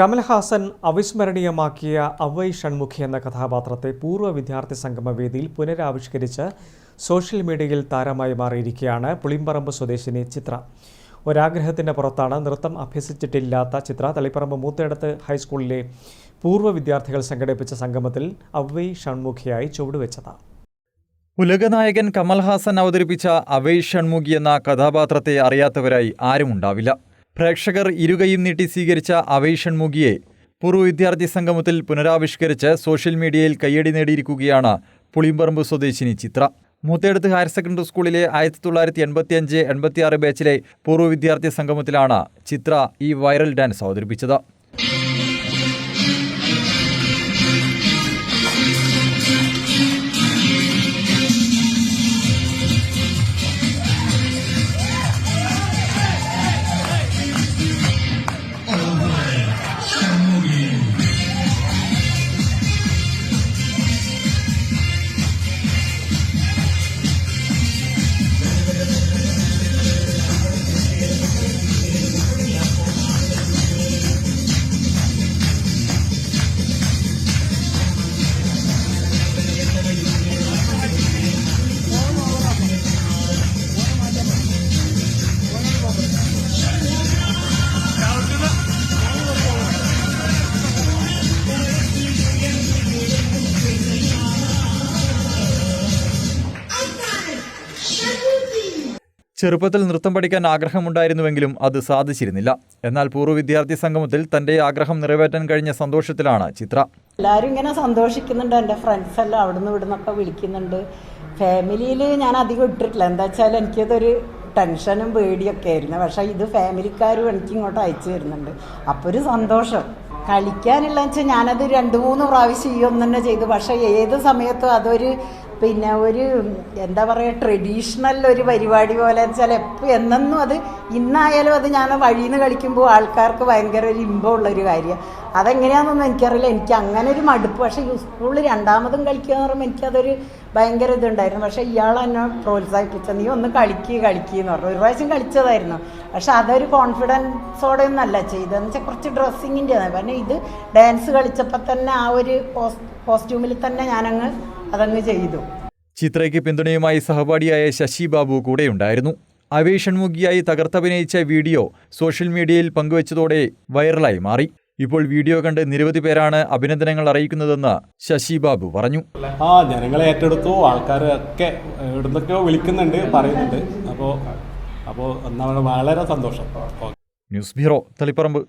കമൽഹാസൻ അവിസ്മരണീയമാക്കിയ അവൈ ഷൺമുഖി എന്ന കഥാപാത്രത്തെ പൂർവ വിദ്യാർത്ഥി സംഗമ വേദിയിൽ പുനരാവിഷ്കരിച്ച് സോഷ്യൽ മീഡിയയിൽ താരമായി മാറിയിരിക്കുകയാണ് പുളിമ്പറമ്പ് സ്വദേശിനി ചിത്ര. ഒരാഗ്രഹത്തിന്റെ പുറത്താണ് നൃത്തം അഭ്യസിച്ചിട്ടില്ലാത്ത ചിത്ര തളിപ്പറമ്പ് മൂത്തേടത്ത് ഹൈസ്കൂളിലെ പൂർവ വിദ്യാർത്ഥികൾ സംഘടിപ്പിച്ച സംഗമത്തിൽ അവൈ ഷൺമുഖിയായി ചുവടുവെച്ചത്. ഉലകനായകൻ കമൽഹാസൻ അവതരിപ്പിച്ച അവൈ ഷൺമുഖി എന്ന കഥാപാത്രത്തെ അറിയാത്തവരായി ആരുമുണ്ടാവില്ല. പ്രേക്ഷകർ ഇരുകയും നീട്ടി സ്വീകരിച്ച അവേഷൻ മുഖിയെ പൂർവ വിദ്യാർത്ഥി സംഗമത്തിൽ പുനരാവിഷ്കരിച്ച് സോഷ്യൽ മീഡിയയിൽ കയ്യടി നേടിയിരിക്കുകയാണ് പുളിമ്പറമ്പ് സ്വദേശിനി ചിത്ര. മൂത്തേടത്ത് ഹയർ സെക്കൻഡറി സ്കൂളിലെ ആയിരത്തി തൊള്ളായിരത്തി എൺപത്തി അഞ്ച് എൺപത്തിയാറ് ബാച്ചിലെ പൂർവ വിദ്യാർത്ഥി സംഗമത്തിലാണ് ചിത്ര ഈ വൈറൽ ഡാൻസ് അവതരിപ്പിച്ചത്. ചെറുപ്പത്തിൽ നൃത്തം പഠിക്കാൻ ആഗ്രഹമുണ്ടായിരുന്നുവെങ്കിലും അത് സാധിച്ചിരുന്നില്ല. എന്നാൽ പൂർവ വിദ്യാർത്ഥി സംഗമത്തിൽ തന്റെ ആഗ്രഹം നിറവേറ്റാൻ കഴിഞ്ഞ സന്തോഷത്തിലാണ് ചിത്ര. എല്ലാവരും ഇങ്ങനെ സന്തോഷിക്കുന്നുണ്ട്. എന്റെ ഫ്രണ്ട്സ് എല്ലാം അവിടുന്ന് ഇവിടുന്നൊക്കെ വിളിക്കുന്നുണ്ട്. ഫാമിലിയിൽ ഞാൻ അധികം ഇട്ടിട്ടില്ല. എന്താ വെച്ചാൽ എനിക്കതൊരു ടെൻഷനും പേടിയൊക്കെ ആയിരുന്നു. പക്ഷേ ഇത് ഫാമിലിക്കാരും എനിക്ക് ഇങ്ങോട്ട് അയച്ചു തരുന്നുണ്ട്. അപ്പോൾ ഒരു സന്തോഷം. കളിക്കാനുള്ള വെച്ചാൽ ഞാനത് രണ്ട് മൂന്ന് പ്രാവശ്യം ഈ ഒന്ന് തന്നെ ചെയ്തു. പക്ഷേ ഏത് സമയത്തും അതൊരു പിന്നെ ഒരു എന്താ പറയുക ട്രഡീഷണൽ ഒരു പരിപാടി പോലെ വെച്ചാൽ എപ്പോൾ എന്നെന്നും അത് ഇന്നായാലും അത് ഞാൻ വഴിയിൽ നിന്ന് കളിക്കുമ്പോൾ ആൾക്കാർക്ക് ഭയങ്കര ഒരു ഇമ്പമുള്ള ഒരു കാര്യം. അതെങ്ങനെയാണെന്നൊന്നും എനിക്കറിയില്ല. എനിക്ക് അങ്ങനെ ഒരു മടുപ്പ്. പക്ഷേ സ്കൂളിൽ രണ്ടാമതും കളിക്കുക എന്ന് പറയുമ്പോൾ എനിക്കതൊരു ഭയങ്കര ഇതുണ്ടായിരുന്നു. പക്ഷേ ഇയാൾ എന്നെ പ്രോത്സാഹിപ്പിച്ച നീ ഒന്ന് കളിക്കുക കളിക്കുക എന്ന് പറഞ്ഞു. ഒരു പ്രാവശ്യം കളിച്ചതായിരുന്നു. പക്ഷെ അതൊരു കോൺഫിഡൻസോടെ ഒന്നല്ല ചെയ്തതെന്ന് വെച്ചാൽ കുറച്ച് ഡ്രസ്സിങ്ങിന്റെ കാരണം ഇത് ഡാൻസ് കളിച്ചപ്പോൾ തന്നെ ആ ഒരു കോസ്റ്റ്യൂമിൽ തന്നെ ഞാനങ്ങ് അതങ്ങ് ചെയ്തു. ചിത്രയ്ക്ക് പിന്തുണയുമായി സഹപാഠിയായ ശശി ബാബു കൂടെയുണ്ടായിരുന്നു. അവേഷൺമുഖിയായി തകർത്തഭിനയിച്ച വീഡിയോ സോഷ്യൽ മീഡിയയിൽ പങ്കുവച്ചതോടെ വൈറലായി മാറി. ഇപ്പോൾ വീഡിയോ കണ്ട് നിരവധി പേരാണ് അഭിനന്ദനങ്ങൾ അറിയിക്കുന്നതെന്ന് ശശി ബാബു പറഞ്ഞു. ആ ജനങ്ങളെ ഏറ്റെടുത്തു ആൾക്കാരൊക്കെ ഇവിടുന്നൊക്കെയോ വിളിക്കുന്നുണ്ട് പറയുന്നുണ്ട്. അപ്പോൾ അപ്പോൾ വളരെ സന്തോഷം. News bureau Taliparamba.